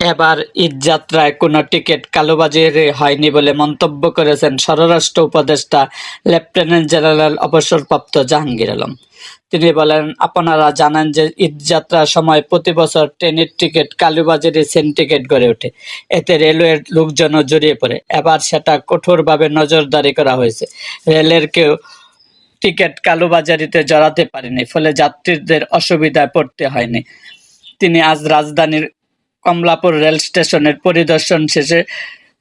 এবার ঈদযাত্রায় কোনো টিকিট কালোবাজারি হয়নি বলে মন্তব্য করেছেন স্বরাষ্ট্র উপদেষ্টা লেফটেন্যান্ট জেনারেল অবসরপ্রাপ্ত জাহাঙ্গীর আলম। তিনি বলেন, আপনারা জানেন যে ঈদযাত্রার সময় প্রতি বছর ট্রেনের টিকিট কালোবাজারি সেন্টিকেট গড়ে ওঠে। এতে রেলওয়ের লোকজনও জড়িয়ে পড়ে। এবার সেটা কঠোরভাবে নজরদারি করা হয়েছে। রেলের কেউ টিকিট কালোবাজারিতে জড়াতে পারেনি, ফলে যাত্রীদের অসুবিধায় পড়তে হয়নি। তিনি আজ রাজধানীর কমলাপুর রেল স্টেশনের পরিদর্শন শেষে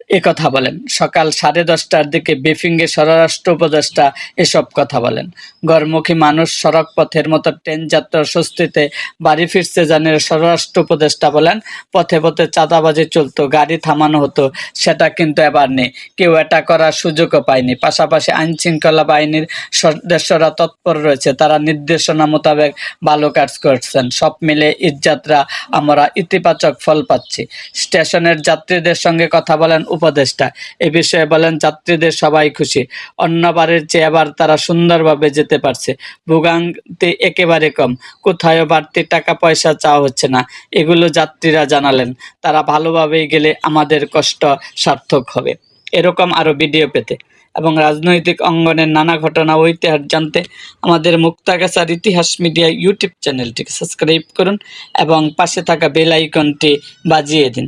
একথা বলেন। সকাল সাড়ে দশটার দিকে ব্রিফিংয়ে স্বরাষ্ট্র উপদেষ্টা এসব কথা বলেন। গড়মুখী মানুষ সড়ক পথের মতো ট্রেন যাত্রার স্বস্তিতে বাড়ি ফিরছে জানিয়ে স্বরাষ্ট্র উপদেষ্টা বলেন, পথে পথে চাঁদাবাজি চলতো, গাড়ি থামানো হতো, সেটা কিন্তু এবার নেই। কেউ এটা করার সুযোগও পায়নি। পাশাপাশি আইন শৃঙ্খলা বাহিনীর সদস্যরা তৎপর রয়েছে। তারা নির্দেশনা মোতাবেক ভালো কাজ করছেন। সব মিলে ঈদযাত্রা আমরা ইতিবাচক ফল পাচ্ছি। স্টেশনের যাত্রীদের সঙ্গে কথা বলেন উপদেষ্টা। এ বিষয়ে বলেন, যাত্রীদের সবাই খুশি। অন্যবারের চেয়ে এবার তারা সুন্দরভাবে যেতে পারছে। ভোগান্তি একেবারে কম। কোথাও বাড়তি টাকা পয়সা চাওয়া হচ্ছে না। এগুলো যাত্রীরা জানালেন। তারা ভালোভাবেই গেলে আমাদের কষ্ট সার্থক হবে। এরকম আরও ভিডিও পেতে। এবং রাজনৈতিক অঙ্গনের নানা ঘটনা ও ইতিহাস জানতে আমাদের মুক্তাগাছার ইতিহাস মিডিয়া ইউটিউব চ্যানেলটিকে সাবস্ক্রাইব করুন এবং পাশে থাকা বেল আইকনটি বাজিয়ে দিন।